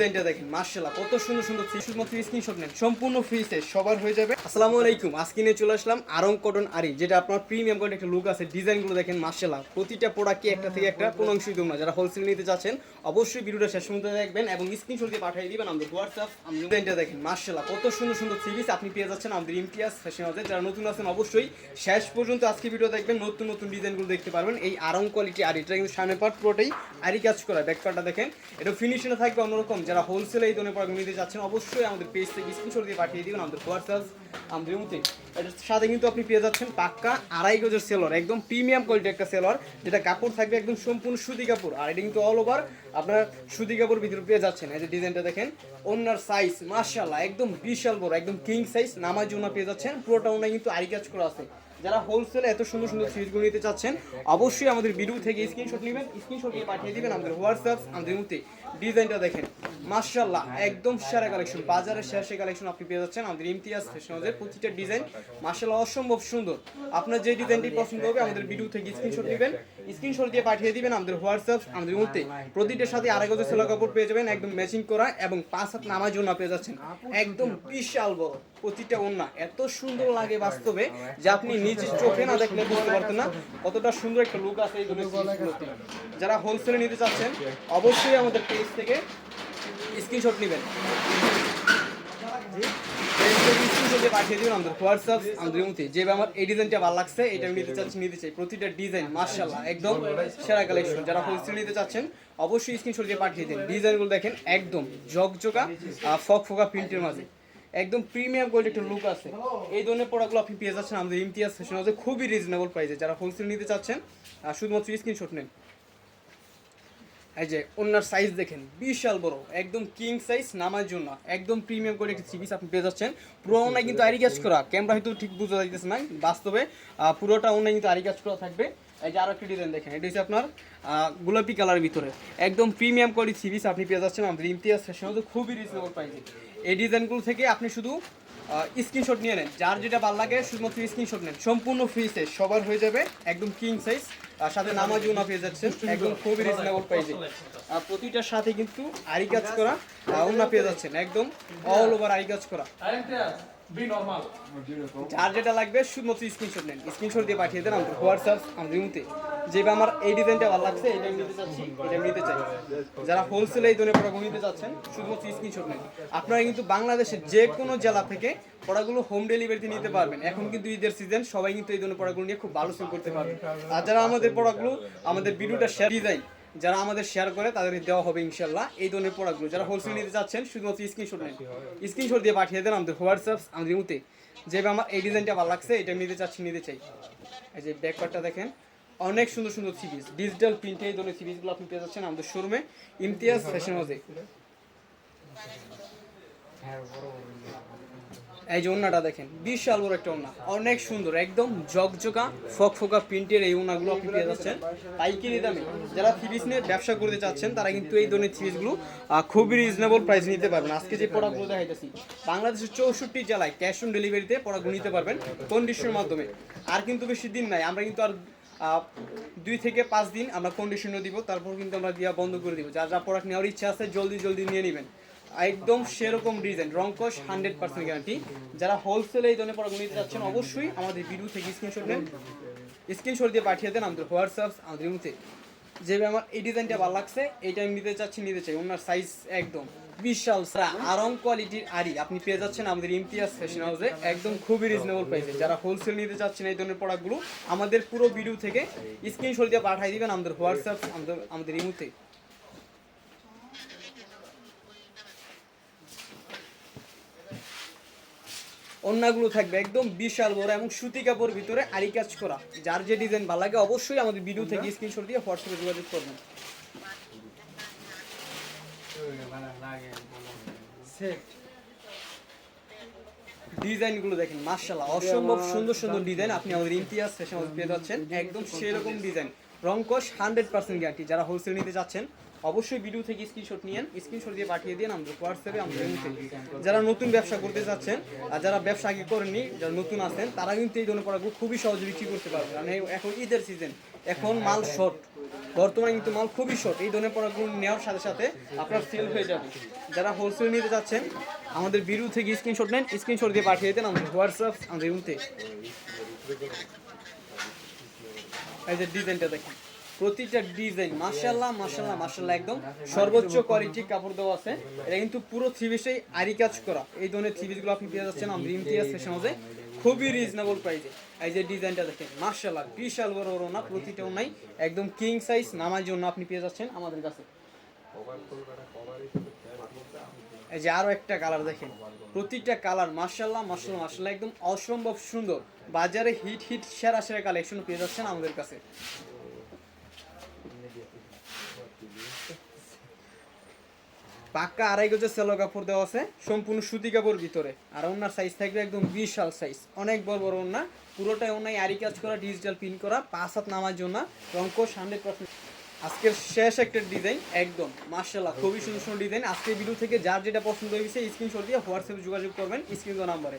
ডিজাইনটা দেখেন মার্শাল্লাহ কত সুন্দর সুন্দর শুধুমাত্র স্ক্রিনশট নেন, সম্পূর্ণ ফ্রিতে সবার হয়ে যাবে। আসসালামু আলাইকুম, আজকে নিয়ে চলে আসলাম আরং কটন আরি যেটা আপনার প্রিমিয়াম কোয়ালিটি একটা লুক আছে, ডিজাইনগুলো দেখেন মার্শাল্লাহ প্রতিটা প্রোডাক্টে একটা থেকে একটা, কোনো অংশই না, যারা হোলসেল নিতে চাচ্ছেন, অবশ্যই ভিডিওটা শেষ পর্যন্ত দেখবেন এবং স্ক্রিনশট দিয়ে পাঠিয়ে দিবেন আমাদের হোয়াটসঅ্যাপ আমি ডিজাইনটা দেখেন মার্শাল্লাহ কত সুন্দর সুন্দর থ্রি আপনি পেয়ে যাচ্ছেন আমাদের ইমতিয়াজ ফ্যাশন হাউসে যারা নতুন আছেন, অবশ্যই শেষ পর্যন্ত আজকে ভিডিও দেখবেন, নতুন নতুন ডিজাইনগুলো দেখতে পারবেন। এই আরং কোয়ালিটি আর এটা কিন্তু সামনে পার্ট পুরোটাই আরি কাজ করা ব্যাক পার্টটা দেখেন। এটা ফিনিশিংয়ে থাকবে অন্যরকম যারা হোলসেলে এই ধরনের প্রোডাক্ট নিতে যাচ্ছেন অবশ্যই আমাদের পেজ থেকে স্ক্রিনশট দিয়ে পাঠিয়ে দিবেন আমাদের হোয়াটসঅ্যাপ আমাদের মতে এটার সাথে কিন্তু আপনি পেয়ে যাচ্ছেন পাক্কা আড়াই গজের সেলর একদম প্রিমিয়াম কোয়ালিটি একটা সেলর যেটা কাপড় থাকবে একদম সম্পূর্ণ সুতি কাপড়, আর এটা কিন্তু অল ওভার আপনার সুতি কাপড় ভিতরে পেয়ে যাচ্ছেন। এই যে ডিজাইনটা দেখেন, ওনার সাইজ মার্শাল্লাহ একদম বিশাল বড়, একদম কিং সাইজ নামার জন্য পেয়ে যাচ্ছেন, পুরোটা ওনার কিন্তু আরি কাজ করা আছে। যারা হোলসেলে এত সুন্দর সুন্দর সিরিজগুলো নিতে চাচ্ছেন, অবশ্যই আমাদের ভিডিও থেকে স্ক্রিনশট নেবেন স্ক্রিনশট নিয়ে পাঠিয়ে দিবেন আমাদের হোয়াটসঅ্যাপ আমাদের মধ্যে ডিজাইনটা দেখেন। মার্শাল্লাহ একদম সেরা কালেকশন বাজারের শেষে কালেকশন আপনি পেয়ে যাচ্ছেন আমাদের ইমতিয়াজ ফ্যাশন হাউসের প্রতিটা ডিজাইন মার্শাল্লাহ অসম্ভব সুন্দর। আপনার যে ডিজাইনটি পছন্দ হবে, আমাদের ভিডিও থেকে স্ক্রিনশট নেবেন স্ক্রিনশট দিয়ে পাঠিয়ে দিবেন আমাদের হোয়াটসঅ্যাপ আমাদের মধ্যে প্রতিটার সাথে আড়াই গজের সেলা কাপড় পেয়ে যাবেন, একদম ম্যাচিং করা এবং পাঁচ হাত নামার জন্য পেয়ে যাচ্ছেন। একদম বিশাল বড়, প্রতিটা ওন্না। এত সুন্দর লাগে বাস্তবে যে আপনি চোখে না দেখলে বুঝতে পারতেন না কতটা সুন্দর একটা লুক আছে এই যারা হোলসেলে নিতে চাচ্ছেন, অবশ্যই আমাদের পেজ থেকে স্ক্রিনশট নেবেন। পাঠিয়ে দিবেন আমার এই ডিজাইনটা ভালো লাগছে, এটা আমি নিতে নিতে চাই। প্রতিটা ডিজাইন মার্শাল্লাহ একদম সেরা যারা হোলসেল নিতে চাচ্ছেন, অবশ্যই স্ক্রিনশট দিয়ে পাঠিয়ে দিন। ডিজাইনগুলো দেখেন, একদম জকজকা ফক ফোকা প্রিন্টের মাঝে। একদম প্রিমিয়াম কোয়ালিটি একটা লুক আছে। এই ধরনের প্রোডাক্টগুলো আপনি পেয়ে যাচ্ছেন আমাদের ইমতিয়াজ ফ্যাশন হাউসে খুবই রিজনেবল প্রাইসে যারা হোলসেল নিতে চাচ্ছেন আহ, শুধুমাত্র স্ক্রিনশট নেন। এই যে ওনার সাইজ দেখেন বিশাল বড়। একদম কিং সাইজ নামার জন্য। একদম প্রিমিয়াম কোয়ালিটি থ্রি পিস আপনি পেয়ে যাচ্ছেন। পুরো ওনায় কিন্তু আরি কাজ করা। ক্যামেরা হয়তো ঠিক বোঝা যাইতেছে না। বাস্তবে পুরোটা ওনায় কিন্তু আরি কাজ করা থাকবে। এই যে আরও একটা ডিজাইন দেখেন, এটা হচ্ছে আপনার গোলাপি কালারের ভিতরে। একদম প্রিমিয়াম কোয়ালিটি পিস আপনি পেয়ে যাচ্ছেন, আমাদের ইমতিয়াজ ফ্যাশন হাউসে খুবই রিজনেবল প্রাইসে এই ডিজাইনগুলো থেকে আপনি শুধু স্ক্রিনশট নিয়ে নেন। যার যেটা ভালো লাগে, শুধুমাত্র স্ক্রিনশট নেন। সম্পূর্ণ ফ্রি সাইজ সবার হয়ে যাবে একদম কিং সাইজ আর সাথে নামাজ উনা পেয়ে যাচ্ছেন, একদম খুবই রিজনেবল প্রাইসে আর প্রতিটার সাথে কিন্তু আরি কাজ করা উন্না পেয়ে যাচ্ছেন, একদম অল ওভার আরি কাজ করা। Be normal. যার যেটা লাগবে, শুধুমাত্র স্ক্রিনশট নেন। স্ক্রিনশট দিয়ে পাঠিয়ে দেন আমাদের হোয়াটসঅ্যাপ আমাদের ইমুতে যেভাবে আমার এই ডিজাইনটা ভালো লাগছে এটা নিতে চাচ্ছি এটা নিতে চাই। যারা হোলসেলে এই ধরনের প্রোডাক্ট নিতে চাচ্ছেন, শুধুমাত্র স্ক্রিনশট নেন। আপনারা কিন্তু বাংলাদেশের যে কোনো জেলা থেকে প্রোডাক্টগুলো হোম ডেলিভারিতে নিতে পারবেন। এখন কিন্তু ঈদের সিজন সবাই কিন্তু এই ধরনের প্রোডাক্টগুলো নিয়ে খুব ভালো সেল করতে পারবেন আর যারা আমাদের প্রোডাক্টগুলো আমাদের ভিডিওটা শেয়ার ডিজাইন যারা আমাদের শেয়ার করে তাদের দেওয়া হবে ইনশাল্লাহ এই ধরনের প্রোডাক্টগুলো যারা হোলসেল নিতে চাচ্ছেন শুধুমাত্র স্ক্রিনশট নেন। স্ক্রিনশট দিয়ে পাঠিয়ে দেন আমাদের হোয়াটসঅ্যাপ আমাদের মুতে যেভাবে আমার এই ডিজাইনটা ভালো লাগছে, এটা নিতে চাচ্ছি, নিতে চাই। এই যে ব্যাকপার্টটা দেখেন, অনেক সুন্দর সুন্দর সিরিজ ডিজিটাল প্রিন্টে এই ধরনের সিরিজগুলো আপনি পেয়ে যাচ্ছেন আমাদের শোরুমে ইমতিয়াজ ফ্যাশন হাউসে এই যে ওন্নাটা দেখেন, বিশাল বড় একটা ওনা অনেক সুন্দর, একদম জকজকা ফকফকা প্রিন্টের এই ওনাগুলো আপনি পেয়ে যাচ্ছেন। তাই পাইকারি দামে যারা থ্রিপিস নিয়ে ব্যবসা করতে চাচ্ছেন, তারা কিন্তু এই ধরনের থ্রিপিসগুলো খুবই রিজনেবল প্রাইস নিতে পারবেন। আজকে যে প্রোডাক্টগুলো দেখাইতেছি, বাংলাদেশের চৌষট্টি জেলায় ক্যাশ অন ডেলিভারিতে প্রোডাক্টগুলো নিতে পারবেন কন্ডিশনের মাধ্যমে। আর কিন্তু বেশি দিন নাই, আমরা কিন্তু আর দুই থেকে পাঁচ দিন আমরা কন্ডিশনও দিব, তারপর কিন্তু আমরা দিয়া বন্ধ করে দিব। যার যা প্রোডাক্ট নেওয়ার ইচ্ছা আছে, জলদি জলদি নিয়ে নেবেন। একদম সেরকম ডিজাইন রংকশ হান্ড্রেড পার্সেন্ট গ্যারান্টি যারা হোলসেলে এই ধরনের প্রোডাক্ট নিতে যাচ্ছেন অবশ্যই আমাদের ভিডিও থেকে স্ক্রিনশট নেন। স্ক্রিনশট দিয়ে পাঠিয়ে দেন আমাদের হোয়াটসঅ্যাপ, আমাদের মুহূর্তে যেভাবে আমার এই ডিজাইনটা ভালো লাগছে এইটা আমি নিতে চাচ্ছি, নিতে চাই। ওনার সাইজ একদম বিশাল। সারা আরং কোয়ালিটির আরি আপনি পেয়ে যাচ্ছেন আমাদের ইমতিয়াজ ফ্যাশন হাউসে একদম খুবই রিজনেবল প্রাইসে যারা হোলসেল নিতে চাচ্ছেন এই ধরনের প্রোডাক্টগুলো আমাদের পুরো ভিডিও থেকে স্ক্রিনশট দিয়ে পাঠিয়ে দিবেন আমাদের হোয়াটসঅ্যাপ, আমাদের আমাদের ইমুতে অন্যগুলো থাকবে, একদম বিশাল বড় এবং সুতি কাপড় ভিতরে আরি কাজ করা। যার যে ডিজাইন ভালো লাগে অবশ্যই আমাদের ভিডিও থেকে স্ক্রিনশট দিয়ে হোয়াটসঅ্যাপে যোগাযোগ করবেন। ডিজাইনগুলো দেখেন মার্শাল্লাহ অসম্ভব সুন্দর সুন্দর ডিজাইন আপনি আমাদের ইমতিয়াজ ফ্যাশন পেয়ে যাচ্ছেন। একদম সেরকম ডিজাইন রংকশ হান্ড্রেড পার্সেন্ট গ্যারান্টি যারা হোলসেল নিতে যাচ্ছেন অবশ্যই ভিডিও থেকে স্ক্রিনশট নিয়েন। স্ক্রিনশট দিয়ে পাঠিয়ে দিন আমাদের হোয়াটসঅ্যাপে আমাদের। যারা নতুন ব্যবসা করতে চাচ্ছেন আর যারা ব্যবসা আগে করেননি, যারা নতুন আছেন, তারা কিন্তু এই ধরনের প্রোডাক্টগুলো খুবই সহজে বিক্রি করতে পারবে এই- এখন ঈদের সিজন এখন মাল শর্ট বর্তমানে কিন্তু মাল খুবই শর্ট এই ধরনের প্রোডাক্টগুলো নেওয়ার সাথে সাথে আপনার সেল হয়ে যাবে। যারা হোলসেল নিতে যাচ্ছেন, আমাদের ভিডিও থেকে স্ক্রিনশট নেন স্ক্রিনশট দিয়ে পাঠিয়ে দেন আমাদের হোয়াটসঅ্যাপ আমাদের ইমোতে। এই যে ডিজাইনটা দেখেন। প্রতিটা ডিজাইন মাশাল্লাহ মাশাল্লাহ মাশাল্লাহ একদম সর্বোচ্চ কোয়ালিটি কাপড় দেওয়া আছে। এটা কিন্তু পুরো থ্রি পিসেই আরি কাজ করা। এই ধরনের থ্রি পিসগুলো আপনি পেয়ে যাচ্ছেন আমাদের ইমতিয়াজ ফ্যাশন হাউসে খুবই রিজনেবল প্রাইসে এই যে ডিজাইনটা দেখেন মাশাল্লাহ বিশাল বড় বড় না প্রতিটাও নাই একদম কিং সাইজ নামার জন্য আপনি পেয়ে যাচ্ছেন আমাদের কাছে। এই যে আরও একটা কালার দেখেন প্রতিটা কালার মার্শাল্লাহ মার্শাল্লাহ মার্শাল্লাহ একদম অসম্ভব সুন্দর। বাজারে হিট হিট সেরা সেরা কালেকশন পেয়ে যাচ্ছেন আমাদের কাছে। পাক্কা আড়াই গজের সেলো কাপড় দেওয়া আছে, সম্পূর্ণ সুতি কাপড় ভিতরে। আর ওনার সাইজ থাকবে একদম বিশাল সাইজ অনেক বড় বড় ওনা পুরোটাই ওনাই আরি কাজ করা ডিজিটাল প্রিন্ট করা, পাঁচ হাত নামার জন্য। রঙ্কশ সামনে পার্সেন্ট আজকের শেষ একটা ডিজাইন একদম মার্শাল্লাহ খুবই সুন্দর সুন্দর ডিজাইন আজকের ভিডিও থেকে যার যেটা পছন্দ হয়েছে স্ক্রিনশট দিয়ে হোয়াটসঅ্যাপে যোগাযোগ করবেন স্ক্রিন নাম্বারে